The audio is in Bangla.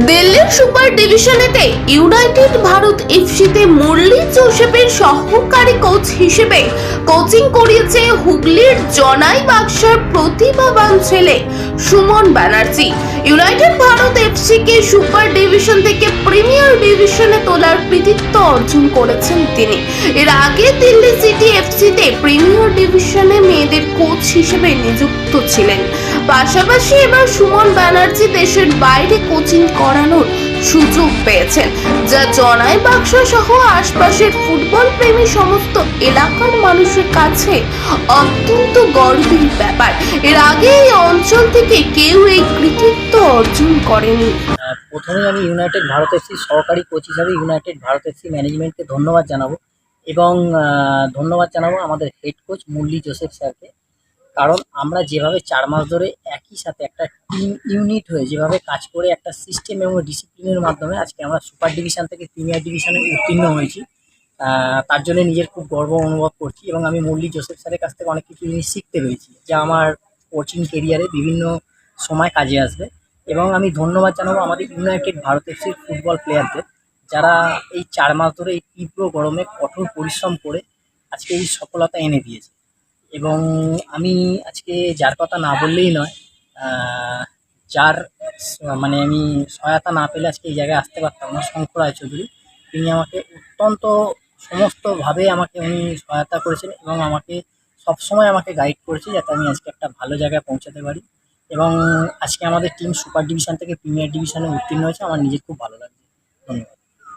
দিল্লির সুপার ডিভিশনেতে ইউনাইটেড ভারত এফসিতে মুরলি জোসেফের সহকারী কোচ হিসেবে কোচিং করিয়েছে হুগলির জনাই বাক্সার প্রতিভাবান ছেলে সুমন ব্যানার্জি। ইউনাইটেড ভারত এফসিকে সুপার ডিভিশন থেকে প্রিমিয়ার ডিভিশনে তোলার কৃতিত্ব অর্জন করেছেন তিনি। এর আগে দিল্লি সিটি এফসিতে প্রিমিয়ার ডিভিশনে মেয়েদের কোচ হিসেবে নিযুক্ত ছিলেন। পাশাপাশি এবার সুমন ব্যানার্জি দেশের বাইরে কোচিং করানোর সুযোগ পেয়েছেন, যা জনাই বাক্সা সহ আশপাশের ফুটবল প্রেমী সমস্ত এলাকার মানুষের কাছে অত্যন্ত গর্বের ব্যাপার। এর আগে এই অঞ্চল থেকে কেউ এই কৃতিত্ব অর্জন করেনি। প্রথমে আমি ইউনাইটেড ভারত এফসি সহকারী কোচ হিসাবে ইউনাইটেড ভারত এফসি ম্যানেজমেন্টকে ধন্যবাদ জানাব। এবং ধন্যবাদ জানাব আমাদের হেড কোচ মুরলি জোসেফ স্যারকে। কারণ আমরা যেভাবে চার মাস ধরে একই সাথে একটা টিম ইউনিট হয়ে যেভাবে কাজ করে একটা সিস্টেম এবং ডিসিপ্লিনের মাধ্যমে আজকে আমরা সুপার ডিভিশন থেকে প্রিমিয়ার ডিভিশনে উত্তীর্ণ হয়েছি। তার জন্য নিজের খুব গর্ব অনুভব করছি এবং আমি মুরলি জোসেফ স্যারের কাছ থেকে অনেক কিছু জিনিস শিখতে পেরেছি, যা আমার কোচিং কেরিয়ারে বিভিন্ন সময় কাজে আসবে। এবং আমি ধন্যবাদ জানাব আমাদের ইউনাইটেড ভারত এফসির ফুটবল প্লেয়ারদের যারা এই চার মাস ধরে এই তীব্র গরমে কঠোর পরিশ্রম করে আজকে এই সফলতা এনে দিয়েছে। এবং আমি আজকে যার কথা না বললেই নয় যার মানে আমি সহায়তা না পেলে আজকে এই জায়গায় আসতে পারতাম না, শঙ্কর রায়চৌধুরী তিনি আমাকে অত্যন্ত সমস্তভাবে আমাকে উনি সহায়তা করেছেন এবং আমাকে সবসময় আমাকে গাইড করেছে যাতে আমি আজকে একটা ভালো জায়গায় পৌঁছাতে পারি। এবং আজকে আমাদের টিম সুপার ডিভিশন থেকে প্রিমিয়ার ডিভিশনে উত্তীর্ণ হয়েছে, আমার নিজের খুব ভালো লাগছে। ধন্যবাদ।